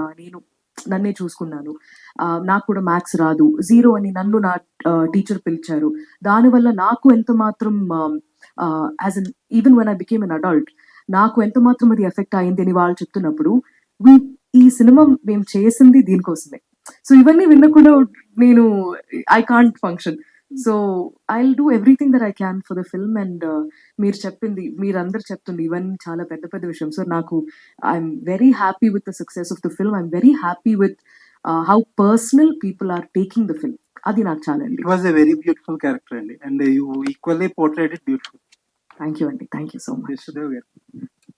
నేను నన్నే చూసుకున్నాను. ఆ, నాకు కూడా మ్యాథ్స్ రాదు. జీరో అని నన్ను నా టీచర్ పిలిచారు. దానివల్ల నాకు ఎంత మాత్రం as an even one I became an adult నాకు ఎంత మాత్రం అది ఎఫెక్ట్ అయింది అని వాళ్ళు చెప్తున్నప్పుడు ఈ సినిమా మేము చేసింది దీనికోసమే. సో ఇవన్నీ విన్న కూడా నేను I can't function so I do everything that I can for the film and మీరు చెప్పింది మీరందరు చెప్తుంది ఇవన్నీ చాలా పెద్ద పెద్ద విషయం. సో నాకు I'm very happy with the success of the film I'm very happy with how personal people are taking the film అది నాకు చాలా అండి. It was a very beautiful character అండి. And you equally portrayed it beautiful thank you అండి. Thank you so much Vishnudev గారు.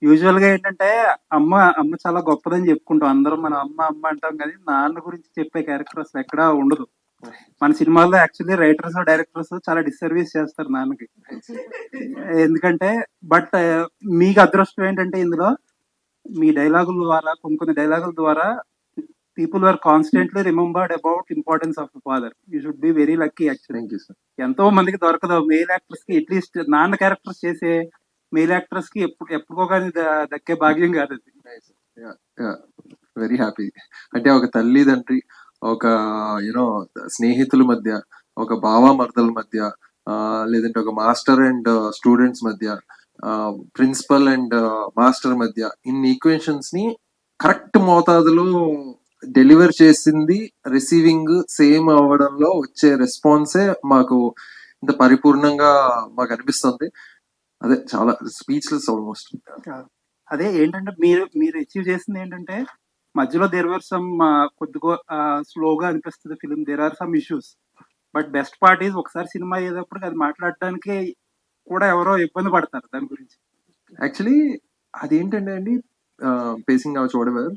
యూజువల్గా ఏంటంటే అమ్మ అమ్మ చాలా గొప్పదని చెప్పుకుంటాం. అందరం మన అమ్మ అమ్మ అంటాం కానీ నాన్న గురించి చెప్పే క్యారెక్టర్ అసలు ఎక్కడా ఉండదు. మన సినిమాల్లో యాక్చువల్లీ రైటర్స్ డైరెక్టర్స్ చాలా డిసర్వీస్ చేస్తారు నాన్నకి. ఎందుకంటే బట్ మీకు అదృష్టం ఏంటంటే ఇందులో మీ డైలాగుల ద్వారా కొన్ని కొన్ని డైలాగుల ద్వారా people are constantly remembered about importance of father you should be very lucky actually ఎంతో మందికి దొరకదు. మెయిల్ యాక్టర్స్కి అట్లీస్ట్ నాన్న క్యారెక్టర్స్ చేసే మెయిల్ యాక్టర్స్కి ఎప్పుడు ఎప్పుడుకో కానీ దక్కే భాగ్యం కాదు వెరీ హ్యాపీ అంటే ఒక తల్లిదండ్రి ఒక యూనో స్నేహితుల మధ్య ఒక భావామర్దల మర్దల మధ్య లేదంటే ఒక మాస్టర్ అండ్ uh, స్టూడెంట్స్ మధ్య ప్రిన్సిపల్ అండ్ uh, మాస్టర్ మధ్య ఇన్ని ఈక్వేషన్స్ని కరెక్ట్ మోతాదులో డెలివర్ చేసింది రిసీవింగ్ సేమ్ అవ్వడంలో వచ్చే రెస్పాన్సే మాకు ఇంత పరిపూర్ణంగా మాకు అనిపిస్తుంది. అదే చాలా స్పీచ్లెస్ ఆల్మోస్ట్. అదే ఏంటంటే మీరు మీరు అచీవ్ చేసింది ఏంటంటే మధ్యలో దేర్ వర్ సమ్ కొద్దిగా స్లోగా అనిపిస్తుంది film there are some issues but best part is ఒకసారి సినిమా అయ్యేటప్పుడు అది మాట్లాడడానికి కూడా ఎవరో ఇబ్బంది పడతారు దాని గురించి. యాక్చువల్లీ అదేంటంటే అండి పేసింగ్ అవి వాడెవర్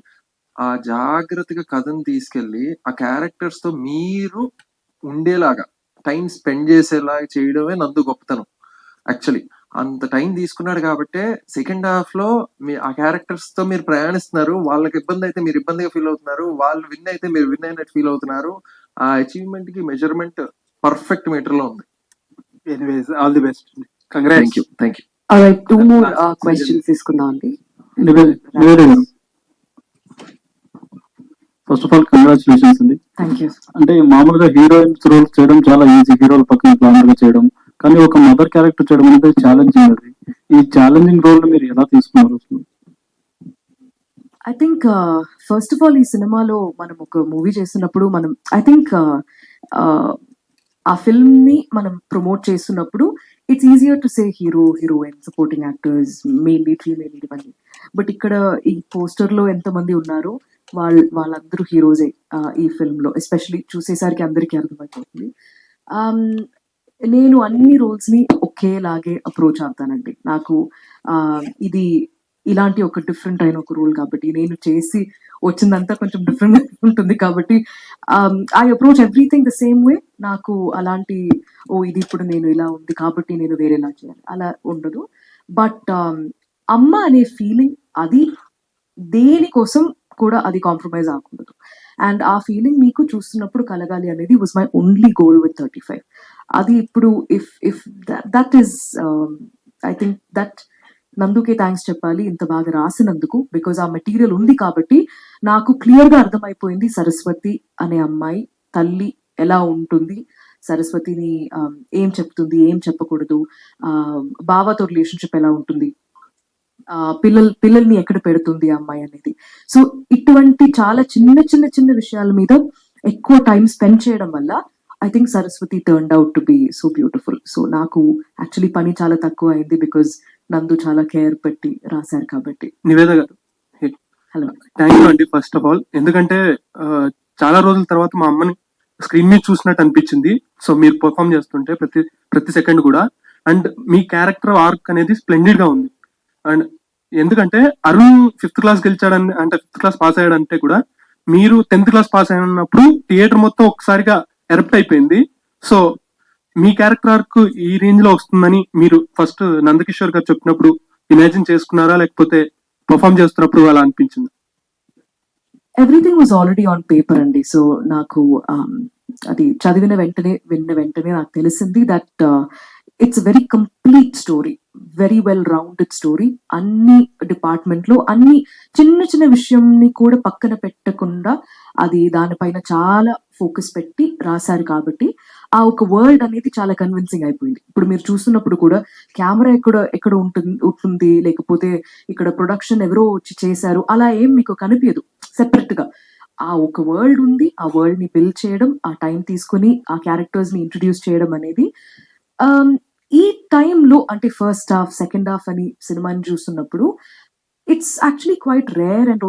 ఆ జాగ్రత్తగా కథను తీసుకెళ్ళి ఆ క్యారెక్టర్స్తో మీరు ఉండేలాగా టైం స్పెండ్ చేసేలాగా చేయడమే నందు గొప్పతనం. యాక్చువల్లీ అంత టైం తీసుకున్నాడు కాబట్టి సెకండ్ హాఫ్లో మీ ఆ క్యారెక్టర్స్తో మీరు ప్రయాణిస్తున్నారు. వాళ్ళకి ఇబ్బంది అయితే మీరు ఇబ్బందిగా ఫీల్ అవుతున్నారు. వాళ్ళు విన్ అయితే మీరు విన్ అయినట్టు ఫీల్ అవుతున్నారు. ఆ అచీవ్మెంట్కి మెజర్మెంట్ పర్ఫెక్ట్ మీటర్లో ఉంది anyways all the best thank congrats you thank you two more questions తీసుకుందాం అండి. ఫస్ట్ ఆఫ్ ఆల్ కంగ్రాచులేషన్స్ అండి థ్యాంక్ యూ అంటే మామూలుగా హీరోయిన్స్ రోల్స్ చేయడం చాలా ఈజీ హీరోల పక్కన గ్లామర్గా చేయడం కానీ ఒక మదర్ క్యారెక్టర్ చేయడం అనేది ఛాలెంజింగ్ అది. ఈ ఛాలెంజింగ్ రోల్ మీరు ఎలా తీసుకున్నారు అసలు? I think first of all ఈ సినిమాలో మనం ఒక మూవీ చేస్తున్నప్పుడు మనం ఐ థింక్ uh, uh, ఆ ఫిల్మ్ని మనం ప్రమోట్ చేస్తున్నప్పుడు it's easier to say hero heroine supporting actors mainly female ఇవన్నీ బట్ ఇక్కడ ఈ పోస్టర్లో ఎంతమంది ఉన్నారో వాళ్ళ వాళ్ళందరూ హీరోజే ఈ ఫిల్మ్లో ఎస్పెషలీ చూసేసరికి అందరికీ అర్థమైపోతుంది. Um, నేను అన్ని రోల్స్ని ఒకేలాగే అప్రోచ్ అవుతానండి. నాకు ఆ, ఇది ఇలాంటి ఒక డిఫరెంట్ అయిన ఒక రోల్ కాబట్టి నేను చేసి వచ్చిందంతా కొంచెం డిఫరెంట్ ఉంటుంది కాబట్టి I approach everything the same way. నాకు అలాంటి ఓ ఇది ఇప్పుడు నేను ఇలా ఉంది కాబట్టి నేను వేరేలా చేయాలి. అలా ఉండదు. బట్ అమ్మ అనే ఫీలింగ్ అది దేనికోసం కూడా అది కాంప్రమైజ్ అవ్వకూడదు. అండ్ ఆ ఫీలింగ్ మీకు చూస్తున్నప్పుడు కలగాలి అనేది was my only goal with thirty five. అది ఇప్పుడు if if that is I think that నందుకే thanks చెప్పాలి ఇంత బాగా రాసినందుకు బికాజ్ ఆ మెటీరియల్ ఉంది కాబట్టి నాకు క్లియర్గా అర్థమైపోయింది సరస్వతి అనే అమ్మాయి తల్లి ఎలా ఉంటుంది సరస్వతిని um, ఏం చెప్తుంది ఏం చెప్పకూడదు um, బావతో రిలేషన్షిప్ ఎలా ఉంటుంది ఆ, పిల్లల్ పిల్లల్ని ఎక్కడ పెడుతుంది అమ్మాయి అనేది. సో ఇటువంటి చాలా చిన్న చిన్న చిన్న విషయాల మీద ఎక్కువ టైం స్పెండ్ చేయడం వల్ల I think Saraswati turn out to be so beautiful so నాకు యాక్చువల్లీ పని చాలా తక్కువ అయింది బికాజ్ నందు చాలా కేర్ పెట్టి రాశారు కాబట్టి. నివేద గారు హలో థ్యాంక్ యూ అండి ఫస్ట్ ఆఫ్ ఆల్ ఎందుకంటే చాలా రోజుల తర్వాత మా అమ్మని స్క్రీన్ మీద చూసినట్టు అనిపించింది. సో మీరు పర్ఫామ్ చేస్తుంటే ప్రతి ప్రతి సెకండ్ కూడా. అండ్ మీ క్యారెక్టర్ ఆర్క్ అనేది స్ప్లెండెడ్గా ఉంది. అండ్ ఎందుకంటే అరుణ్ ఫిఫ్త్ క్లాస్ గెలిచాడని అంటే ఫిఫ్త్ క్లాస్ పాస్ అయ్యాడంటే కూడా మీరు టెన్త్ క్లాస్ పాస్ అయినప్పుడు థియేటర్ మొత్తం ఒకసారిగా ఎరప్ట్ అయిపోయింది సో మీ క్యారెక్టర్ ఆర్క్ ఈ రేంజ్లో వస్తుందని మీరు ఫస్ట్ నందకిషోర్ గారు చెప్పినప్పుడు ఇమాజిన్ చేసుకున్నారా? లేకపోతే పర్ఫామ్ చేస్తున్నప్పుడు అలా అనిపించింది? Everything was already on paper అండి. సో నాకు um, అది చదివిన వెంటనే విన్న వెంటనే నాకు తెలిసింది that it's very complete story very well rounded story అన్ని డిపార్ట్మెంట్లో అన్ని చిన్న చిన్న విషయంని కూడా పక్కన పెట్టకుండా అది దానిపైన చాలా ఫోకస్ పెట్టి రాశారు కాబట్టి ఆ ఒక వర్డ్ అనేది చాలా కన్విన్సింగ్ అయిపోయింది. ఇప్పుడు మీరు చూస్తున్నప్పుడు కూడా కెమెరా ఎక్కడ ఎక్కడ ఉంటుంది ఉంటుంది లేకపోతే ఇక్కడ ప్రొడక్షన్ ఎవరో వచ్చి చేశారు అలా ఏం మీకు కనిపించదు సెపరేట్గా. ఆ ఒక వరల్డ్ ఉంది ఆ వరల్డ్ని బిల్డ్ చేయడం ఆ టైం తీసుకుని ఆ క్యారెక్టర్స్ని ఇంట్రడ్యూస్ చేయడం అనేది um, ఈ టైంలో అంటే ఫస్ట్ హాఫ్ సెకండ్ హాఫ్ అని సినిమాని చూస్తున్నప్పుడు it's actually quite rare and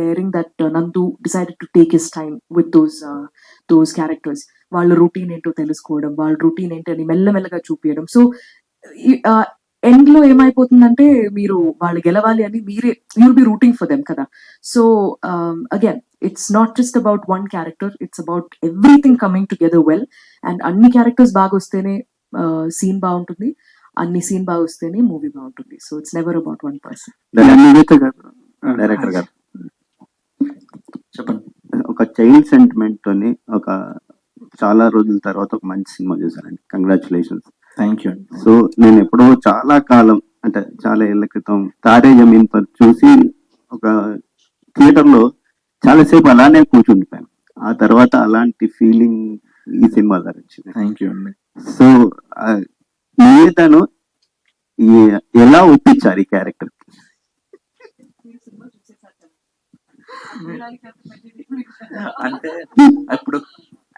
daring that uh, Nandu నందు to take his time with those uh, those characters. వాళ్ళ రొటీన్ ఏంటో తెలుసుకోవడం వాళ్ళ రొటీన్ ఏంటో అని మెల్లమెల్లగా చూపించడం సో ఎండ్లో ఏమైపోతుందంటే మీరు వాళ్ళు గెలవాలి అని మీరే you'll be rooting for them కదా. So again it's not just about one character it's about everything coming together well and అన్ని క్యారెక్టర్స్ బాగా వస్తేనే uh, సీన్ బాగుంటుంది. అన్ని సీన్ బాగా వస్తేనే మూవీ బాగుంటుంది. So it's never about one person director గారు. చెప్పండి. ఒక చైల్డ్ సెంటిమెంట్ తోని ఒక చాలా రోజుల తర్వాత ఒక మంచి సినిమా చూసానండి కంగ్రాచులేషన్స్ థ్యాంక్ యూ సో నేను ఎప్పుడో చాలా కాలం అంటే చాలా ఏళ్ళ క్రితం తారే జమీన్ పర్ చూసి ఒక థియేటర్లో చాలాసేపు అలానే కూర్చుండిపోయాను. ఆ తర్వాత అలాంటి ఫీలింగ్ ఈ సినిమా ద్వారా వచ్చింది. థ్యాంక్ యూ అండి. సో నివేతను ఈ- ఎలా ఒప్పించారు ఈ క్యారెక్టర్? అంటే ఇప్పుడు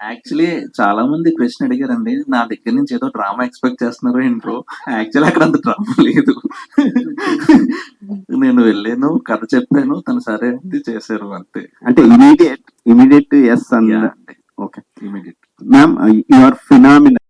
యాక్చువల్లీ చాలా మంది క్వశ్చన్ అడిగారండి. నా దగ్గర నుంచి ఏదో డ్రామా ఎక్స్పెక్ట్ చేస్తున్నారు ఏంటో. యాక్చువల్లీ అక్కడ అంత డ్రామా లేదు. నేను వెళ్ళాను కథ చెప్పాను తను సరే అంది చేశారు అంతే. అంటే ఇమీడియట్ ఇమీడియట్ ఎస్ అండి okay immediate ma'am you are phenomenal